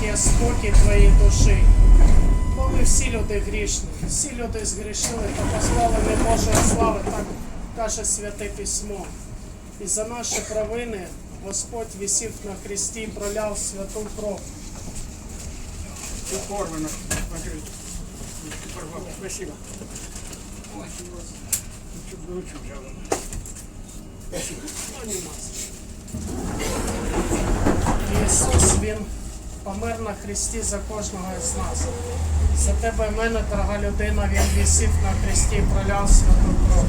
ті спокій твоїй душі. Бо ми всі люди грішні, всі люди згрішили та позбавлені Божої слави, так каже Святе Письмо. І за наші провини Господь висів на хресті і проляв святу кров. Порвало. Спасибо. Нема. Ісус Він помер на хресті за кожного із нас. За тебе і мене, дорога людина, Він висів на хресті і проляв святу кров.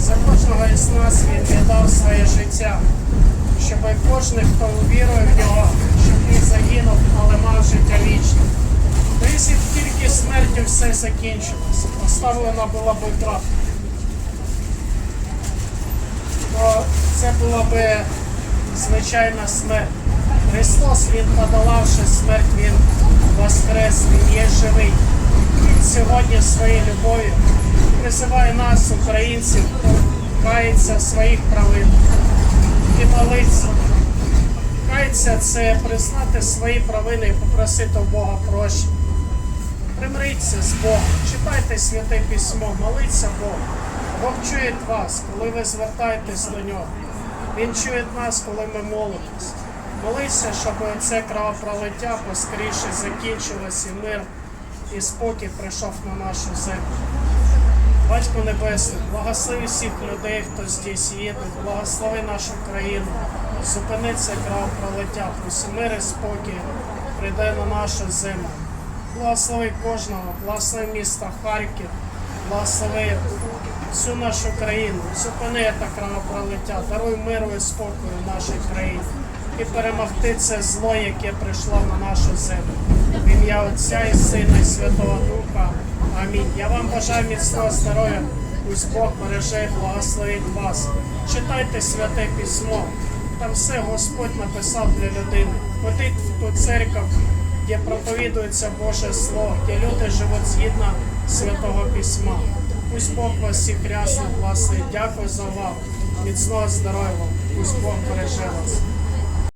За кожного із нас Він віддав своє життя, щоб кожен, хто увірує в нього, щоб не загинув, але мав життя вічне. Б тільки смертю все закінчилось, поставлена була б крапка, то це була би звичайна смерть. Христос, Він подолавши смерть, Він воскрес, Він є живий. Він сьогодні своєю любов'ю призиває нас, українців, кається своїх провинах і молиться. Кається це признати свої провини і попросити у Бога прощення. Примиріться з Богом, читайте святе письмо, моліться Богу. Бог чує вас, коли ви звертаєтесь до нього. Він чує нас, коли ми молимось. Молися, щоб це кровопролиття поскоріше закінчилось і мир і спокій прийшов на нашу землю. Батько Небесний, благослови всіх людей, хто здесь їде, благослови нашу країну, зупини це кровопролиття, пусть мир і спокій прийде на нашу землю. Благослови кожного, благослови міста Харків, благослови всю нашу країну, зупини це кровопролиття, даруй миру і спокою нашій країні і перемогти це зло, яке прийшло на нашу землю. В ім'я Отця і Сина і Святого Духа. Амінь. Я вам бажаю міцного здоров'я. Пусть Бог береже і благословить вас. Читайте святе письмо. Там все Господь написав для людини. Ходіть в ту церкву, де проповідується Боже Слово, де люди живуть згідно святого письма. Пусть Бог вас всіх рясно благословить. Дякую за увагу. Міцного здоров'я. Пусть Бог береже вас.